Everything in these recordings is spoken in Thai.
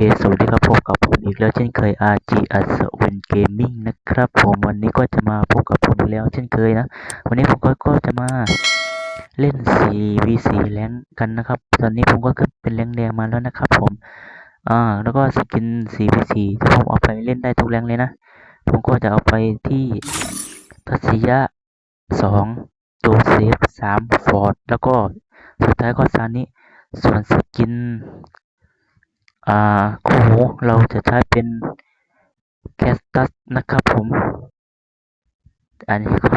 เคสวัสดีครับพบกับผมอีกแล้วเช่นเคย RG อัศวินเกมมิ่งนะครับผมวันนี้ก็จะมาพบกับผมอีกแล้วเช่นเคยนะ วันนี้ผมก็ก็จะมาเล่น 4v4 แรงกันนะครับ ตอนนี้ผมก็ขึ้นเป็นแรงแดงมาแล้วนะครับผมอ่าแล้วก็สกิน 4v4 ที่ผมเอาไปเล่นได้ทุกแรงเลยนะ ผมก็จะเอาไปที่ทัศยะ2โจเซฟ 3 ฟอร์ด แล้วก็สุดท้ายก็ซานิส่วนสกิน อ่าคู่หูเราจะใช้เป็นแคสตัสนะครับผม อันนี้ก็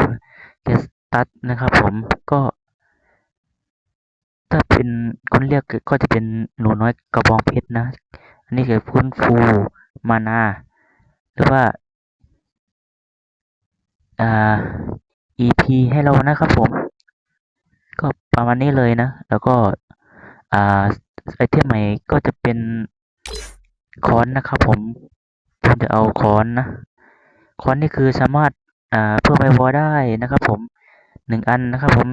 แคสตัสนะครับผมก็ ถ้าเป็นคนเรียกก็จะเป็นหนูน้อยกระบองเพชรนะ อันนี้คือฟื้นฟูมานา หรือว่าอ่า EP ให้เรานะครับผม ก็ประมาณนี้เลยนะ แล้วก็ อ่าไอเทมใหม่ก็จะเป็น ค้อนนะครับผมผมจะเอาค้อนนะค้อนนี่คือสามารถอ่าเพิ่มไอวอได้นะครับ ผมหนึ่งอันนะครับ ผม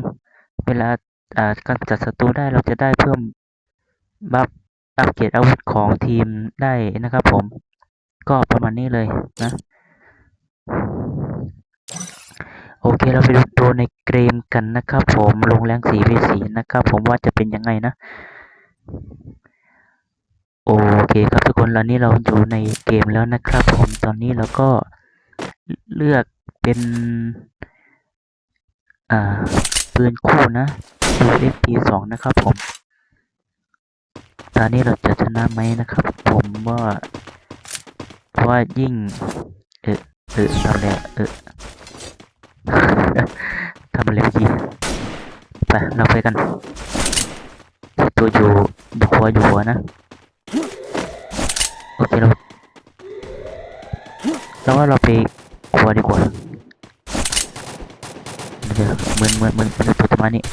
เวลาอ่าการจัดศัตรูได้เราจะได้เพิ่มบัฟอัปเกรดอาวุธของทีมได้นะครับ ผมก็ประมาณนี้เลยนะโอเคเราไปดูตัวในเกมกันนะครับ ผมลงแรงสีเวสีนะครับ ผมว่าจะเป็นยังไงนะ โอเคครับทุกคนตอนนี้เราอยู่ในเกมแล้วนะครับ ผมตอนนี้เราก็เลือกเป็น อ่าปืนคู่นะ USP สองนะครับผม ตอนนี้เราจะชนะไหมนะครับ ผมว่าเพราะว่ายิ่ง เออเออทำอะไรเออทำอะไรกี๊ไปเราไปกัน ตัวอยู่อยู่หัวอยู่หัวนะ โอเคเราเราว่าเราไปครัวดีกว่าเดี๋ยวเหมือนเหมือนเหมือนเหมือนตัวประมาณนี้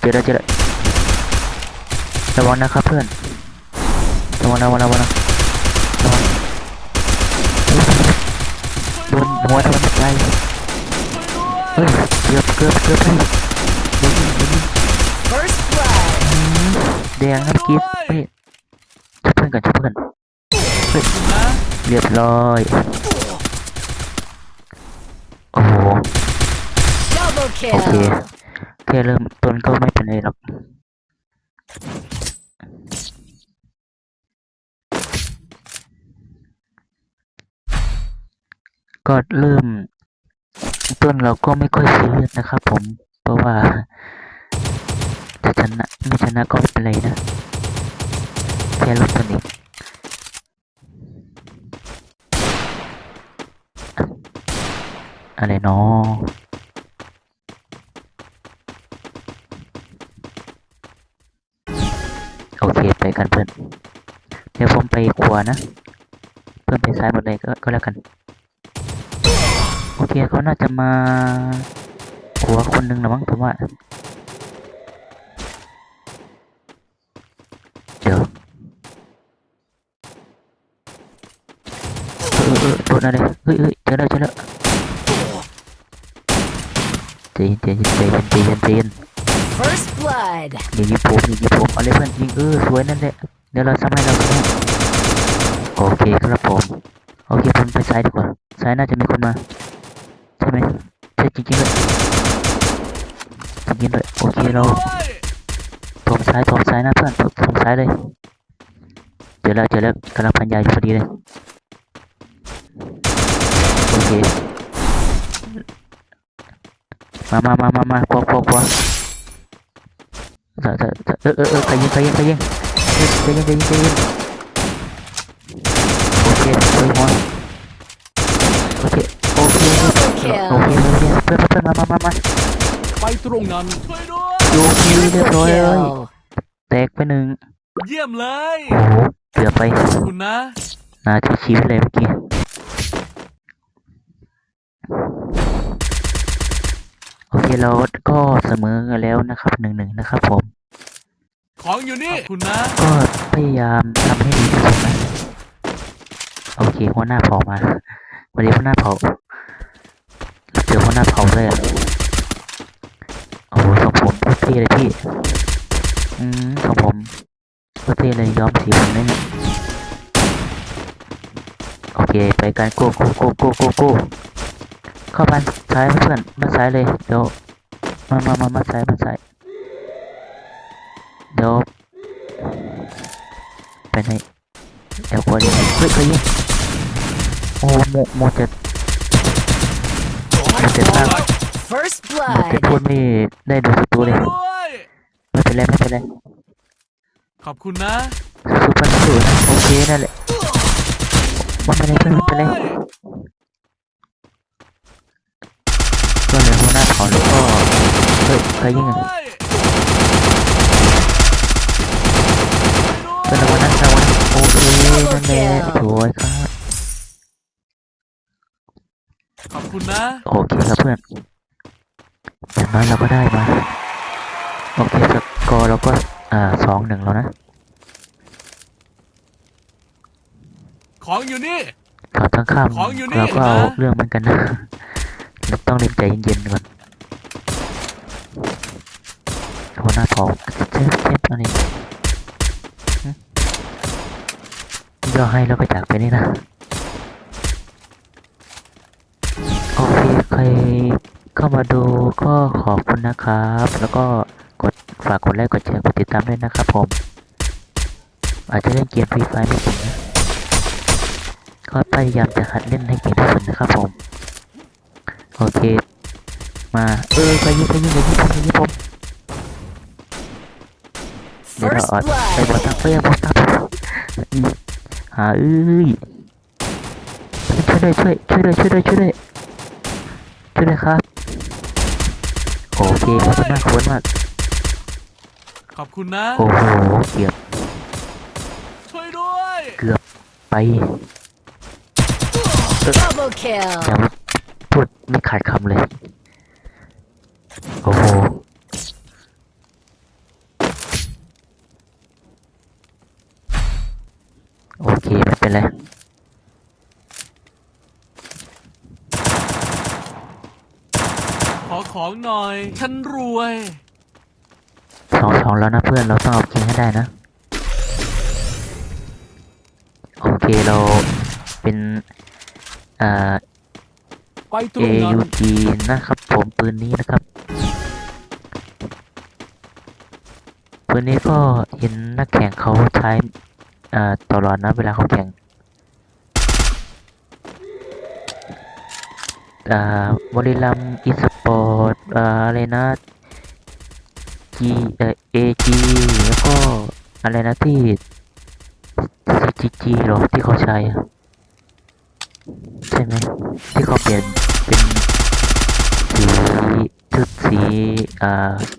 เจอแล้วเจอแล้วระวังนะครับเพื่อนระวังระวังระวังระวังโดนหัวโดนอะไรเฮ้ยเกือบเกือบเกือบเลยเดี๋ยวนี้เดี๋ยวนี้ First blood. แดงนะเมื่อกี้เฮ้ยช่วยเพื่อนกันช่วยเพื่อน เฮ้ยเรียบร้อย โอ้โห Double โอเค kill. แค่เริ่มต้นก็ไม่เป็นไรหรอกก็เริ่ม ต้นเราก็ไม่ค่อยซีเรียสนะครับผม เพราะว่าจะชนะไม่ชนะก็ไม่เป็นไรนะ แค่ลดต้นเอง อะไรเนาะโอเคไปกันเพื่อนเดี๋ยวผมไปขวานะ เพื่อนไปซ้ายหมดเลยก็ก็แล้วกัน โอเคเขาน่าจะมาขวาคนหนึ่งนะมั้งผมว่าเดี๋ยวเออเออโดนอะไรเฮ้ยเฮ้ยเจอแล้วเจอแล้ว จเย็นใจเย็นใจเย็นใจเย็นใจเย็น First blood. อย่ายิงผมอย่ายิงผมเอาเลยเพื่อนยิงเออสวยนั่นแหละเดี๋ยวเราทำให้เราทำให้โอเคครับผมโอเคผมไปซ้ายดีกว่าซ้ายน่าจะมีคนมาใช่ไหมใช่จริงๆเลยจริงๆเลยโอเคเราผมซ้ายผมซ้ายนะเพื่อนผมผมซ้ายเลยเจอแล้วเจอแล้วกำลังพันยาอยู่พอดีเลยโอเค มามามามามาขวาขวาขวา Dạ, dạ, dạ, ơ, ơ, ơ, phải yên, phải yên, phải yên. Ơ, Phải yên, phải yên, phải yên. Ok, ơi ngon. Ok, ok, Double ok, ok, kill. ok, พื่อนเพื่อนมามามามาไปตรงนั้นช่วยด้วยโอเคเรียบ Triple ร้อยเลย kill. แตกไปหนึ่งเยี่ยมเลยโอ้โหเกือบไปขอบคุณนะนาทีชีวิตเลยเมื่อกี้ โอเคเราก็เสมอกันแล้วนะครับหนึ่งหนึ่งนะครับผม ของอยู่นี่ขอบคุณนะ ก็พยายามทำให้ดีที่สุดนะโอเคหัวหน้าเผามาวันนี้หัวหน้าเผาเจอหัวหน้าเผาเลยอะโอ้โหของผมโคตรเท่เลยพี่ อืมของผมโคตรเท่เลยย้อมสีผมเลยเนี่ยเค ไปกันโก้โก้โก้โก้โก้โก้ เข้าบ้านซ้ายเพื่อนบ้านซ้ายเลยเดี๋ยวมามามามาซ้ายมาซ้ายเดี๋ยวไปไหนเดี๋ยวกดเฮ้ยเคยยิงโอ้โมโมจะโมจะสร้าง First โมจะ blood. พูดไม่ได้ดูศัตรูช่วยเลยด้วยไม่เป็นไรไม่เป็นไรขอบคุณนะสู้ๆเพื่อนสู้นะโอเคนั่นแหละไม่เป็นไรเพื่อนไม่เป็นไรก็ เลยหัวหน้าถอนแล้วก็เฮ้ยใครยิงอะด้วยเป็นรางวัลนั้นรางวัลโอเคนั่นแหละสวยครับขอบคุณนะโอเคครับเพื่อนอย่างน้อยเราก็ได้มาโอเคสกอร์เราก็อ่าสองหนึ่งแล้วนะ ของอยู่นี่ถอดทั้งข้ามของอยู่นี่เราก็เอานะเรื่องเหมือนกันนะเราต้องเล่นใจเย็นๆก่อน หัวหน้าถอนเจ็บเจ็บอะไรหึย่อให้แล้วก็จากไปนี่นะ โอเคใครเข้ามาดูก็ขอบคุณนะครับ แล้วก็กดฝากกดไลค์กดแชร์กดติดตามด้วยนะครับผม อาจจะเล่นเกมฟรีไฟไม่เก่งนะก็พยายามจะหัดเล่นให้เก่งที่สุดนะครับผม โอเค มา เออใครยิงใครยิงใครยิงใครยิงผม เดี๋ยวเรา First ออดไปบอ blood. ลตั้งเป้บอลตั้งหาเอ้ยช่วยด้วยช่วยช่วยด้วยช่วยด้วยช่วยด้วยช่วยด้วยครับโอเคขอบคุณมากขอบคุณมากขอบคุณนะ โอ้โหเกือบช่วยด้วย เกือบไป Double kill. อย่ามาพูดไม่ขาดคำเลย โอ้โห โอ เคไม่เป็นไรขอของหน่อย ฉันรวยสองสองแล้วนะเพื่อนเราต้องเอาคิงให้ได้นะ โอเคเราเป็นอ่าไปตรงนั้น AUG นะครับผมปืนนี้นะครับปืนนี้ก็เห็นนักแข่งเขาใช้ อ่าตลอดนะเวลาเขาแข่งอ่าบริลัมอีสปอร์ตอ่าอะไรนะ G เอ่อ AG แล้วก็อะไรนะที่ CGG หรอที่เขาใช้ใช่ไหมที่เขาเปลี่ยนเป็นสีชุดสีอ่า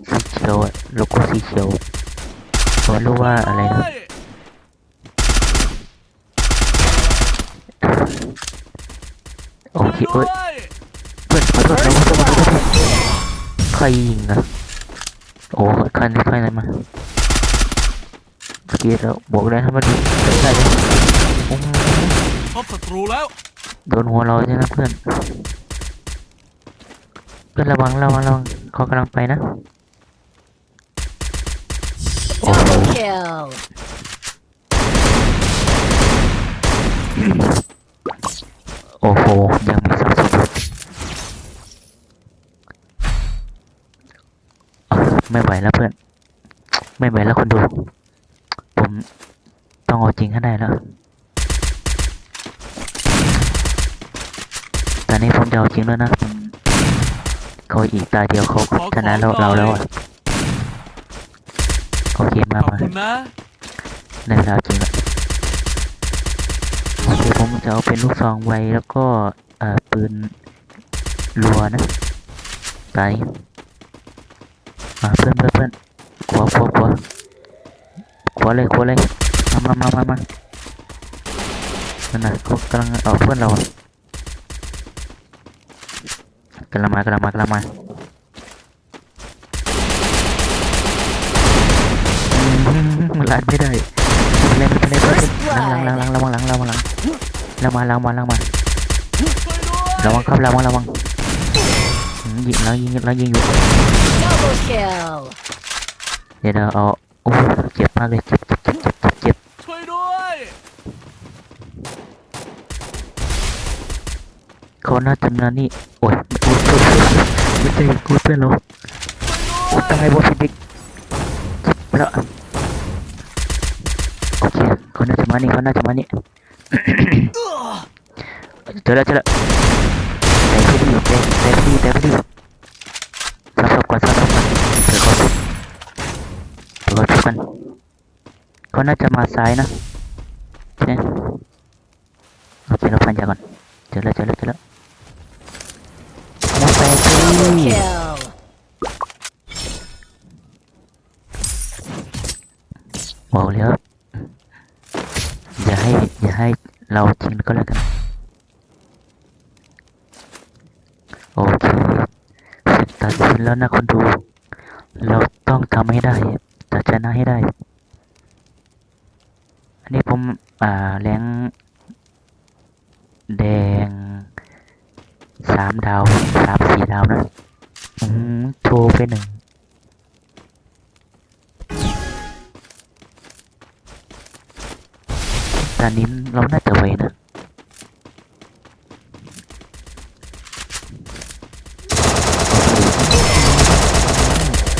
สีเขียวโลโก้สีเขียวผมไม่รู้ว่าอะไรนะ โอเคช่วยเอ้ยด้วยเพื่อนขอโทษนะขอโทษขอโทษขอโทษใครยิงอะโอ้ใครใครไหนมาเมื่อกี้เราบอกแล้วให้มาดูได้เลยโอ้โหพบศัตรูแล้ว โดนหัวเราใช่ไหมเพื่อน เพื่อนระวังระวังระวังเขากำลังไปนะโอ้โห Double kill. โอ้โหยังมีสักสิบ ไม่ไหวแล้วเพื่อน ไม่ไหวแล้วคนดู ผมต้องเอาจริงให้ได้แล้ว ตอนนี้ผมจะเอาจริงแล้วนะผมเขาอีกตาเดียวเขาก็ชนะเราเราแล้วอะโอเคขมาอบมาคุณนะได้เวลาจริงแล้วโอเคผมจะเอาเป็นลูกซองไว้แล้วก็เอ่อปืนรัวนะ ตาย มาเพื่อนเพื่อนเพื่อนขวาขวาขวาขวาเลยขวาเลยมามามามามานั่นน่ะเขากำลังเอาเพื่อนเรา อะกำลังมากำลังมากำลังมาอืมมันลัดไม่ได้ไม่เป็นไรไม่เป็นไรเพื่อน First หลังหลังหลังหลังระวังหลังระวังหลังระวังหลังมาหลังมาช่วยด้วยระวังครับระวังระวังอืมยิงแล้วยิงแล้วยิงอยู่ Double kill. เดี๋ยวเราเอาโอ้เจ็บมากเลยเจ็บเจ็บเจ็บเจ็บเจ็บเจ็บช่วยด้วยเขาน่าจะมานี่โอ้ยโอ้ยโอ้ยโอ้ยไม่ใช่กูเพื่อนเราโอ้ตายว่าพี่บิ๊กจิบไปแล้วโอเคเขาน่าจะมานี่เขาน่าจะมานี่เจอแล้วเจอแล้วแต่ไม่ดีแต่แต่ไม่ดีแต่ไม่ดี ซับซับก่อนซับซับก่อนเดี๋ยวเขาเดี๋ยวเขาทุกันเขาน่าจะมาซ้ายนะใช่ไหมโอเคเราพันยาก่อนเจอแล้วเจอแล้วเจอแล้วมาไปที่บอกแล้วอย่าให้อย่าให้เราทิ้งก็แล้วกัน โอเคเสร็จตัดสิ นแล้วนะคนดู เราต้องทำให้ได้จะชนะให้ได้ อันนี้ผม อ่าแรงแดงสามดาวสามสี่ดาวนะ อืมโชว์ไปหนึ่งตอนนี้เราน่าจะไวนะ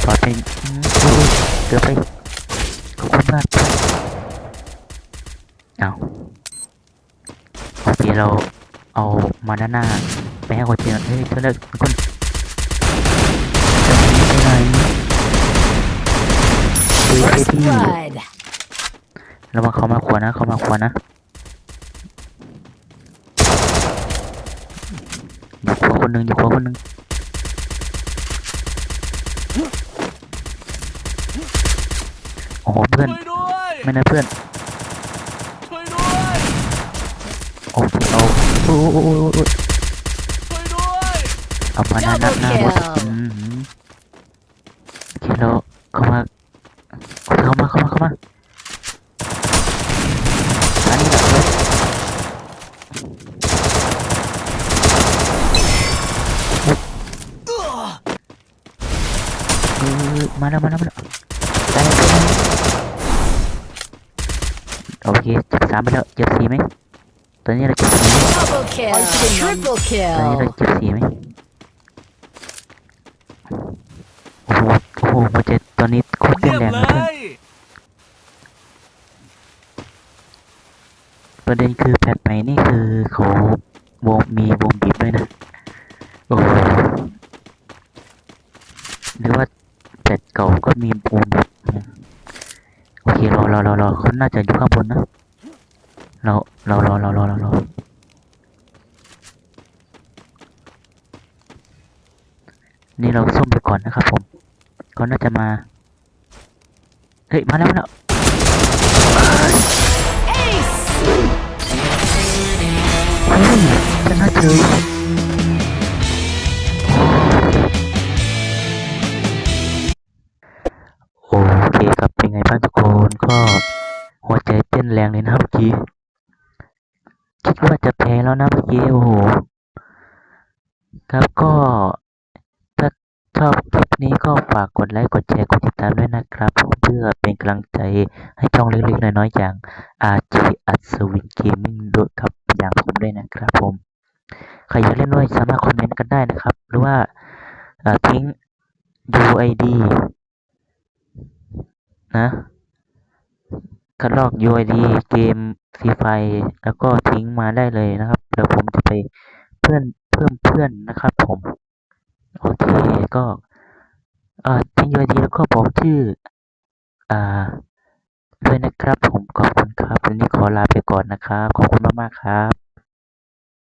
ปลอดภัยอืมอุ๊ย เกือบไปขอบคุณมากเอาโอเคเราเอามาด้านหน้าไปให้คนเจอเฮ้ยเธอเลิกคนจะหนีไปไหนคุยไป First ที่ blood. ระวังเขามาขวานะเขามาขวานะอยู่ขวาคนหนึ่งอยู่ขวาคนหนึ่ง โอ้โหเพื่อน ช่วยด้วยไม่นะเพื่อน ช่วยด้วยโอ้โหเอาโอ้โหโอ้โหโอ้โหช่วยด้วยเอามาหน้าหน้าหน้ารถอืมโอเคเราเข้ามาเข้ามาเข้ามาเข้ามาอันนี้แหละครับเออมาแล้วมาแล้วมาแล้วได้แล้วได้แล้วโอเคจั บสามไปแล้วเจ็บสี่ไหมตอนนี้เราเจ็บสี่ไหม Double kill. Triple ตอนนี้เรา kill. เจ็บสี่ไหมโอ้โหโอ้โหหัวใจตอนนี้โคตรเต้เยี่นยมแรงเลเลยเพื่อนยประเด็นคือแพทใหม่นี่คือเขาวงมีวงบีบด้วยนะโอ้โหหรือว่าแพทเก่าก็มีวงบีบนะโอเครอรอรอรอเขาน่าจะอยู่ข้างบนนะ เราเรารอเรอรอรอรอนี่เราซุ่มไปก่อนนะครับผมเขาน่าจะมา เฮ้ย มาแล้วมาแล้ว Ace. เฮ้ยชนะเฉยโอเคครับเป็นไงบ้างทุกคนก็หัวใจเต้นแรงเลยนะครับเมื่อกี้ คิดว่าจะแพ้แล้วนะเมื่อกี้โอ้โห ครับก็ถ้าชอบคลิปนี้ก็ฝากกดไลค์กดแชร์กดติดตามด้วยนะครับเพื่อเป็นกำลังใจให้ช่องเล็กๆน้อยๆอย่าง RG อัศวินเกมมิ่งด้วยครับอย่างผมด้วยนะครับผม ใครอยากเล่นด้วยสามารถคอมเมนต์กันได้นะครับ หรือว่าทิ้ง UID นะ คัดลอก UID เกมฟรีไฟแล้วก็ทิ้งมาได้เลยนะครับ เดี๋ยวผมจะไปเพื่อนเพิ่มเพื่อนนะครับผม โอเคก็เอ่อทิ้ง UID แล้วก็บอกชื่ออ่าด้วยนะครับผมขอบคุณครับวันนี้ขอลาไปก่อนนะครับ ขอบคุณมากๆครับ